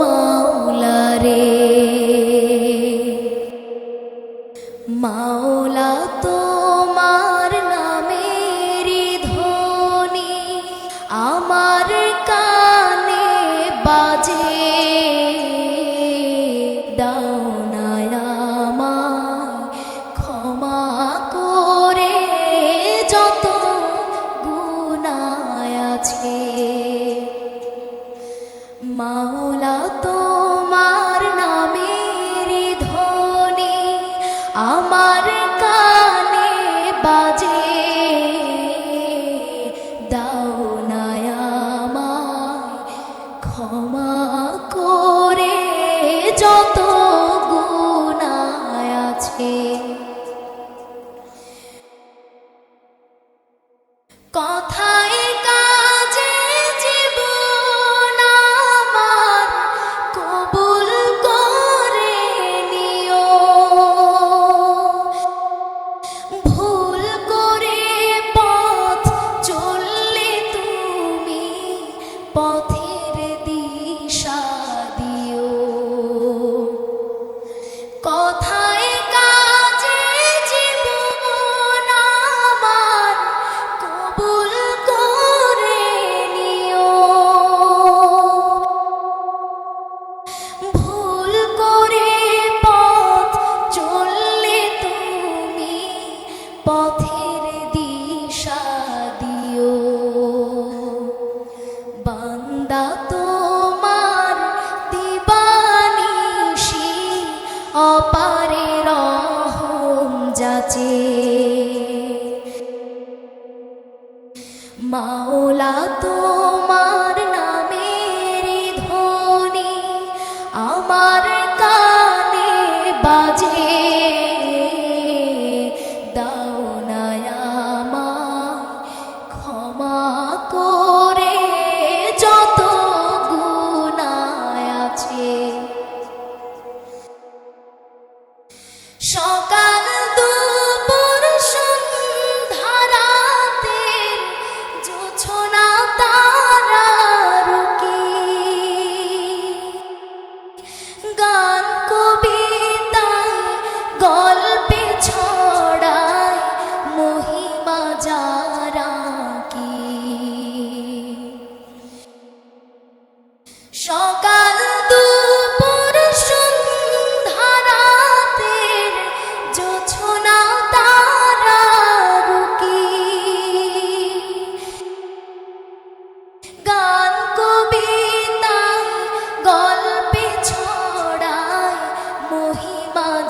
মাওলারে। মাওলা নামের আমার কানে বাজে। দাও যত 我他。মাওলা তোমার নামের ধনি আমার কানে বাজে। দাও ক্ষমা যত আছে। সকাল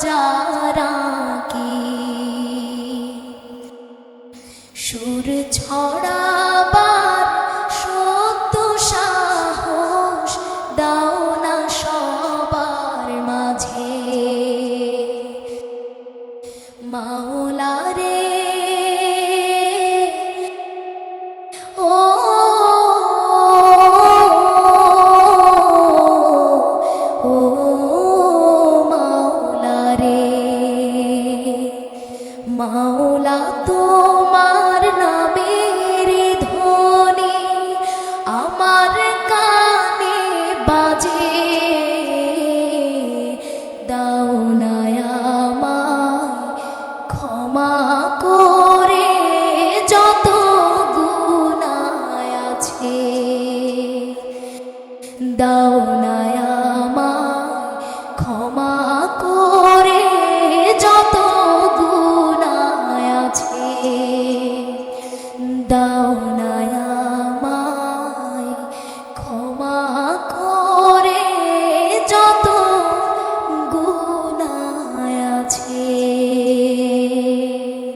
যারা কি? সুর ছড়াবার সত্য সাহস দাও না সবার মাঝে। মাওলা রে দাও নায়ামায় ক্ষমা করে যত গুণায় আছে। দাও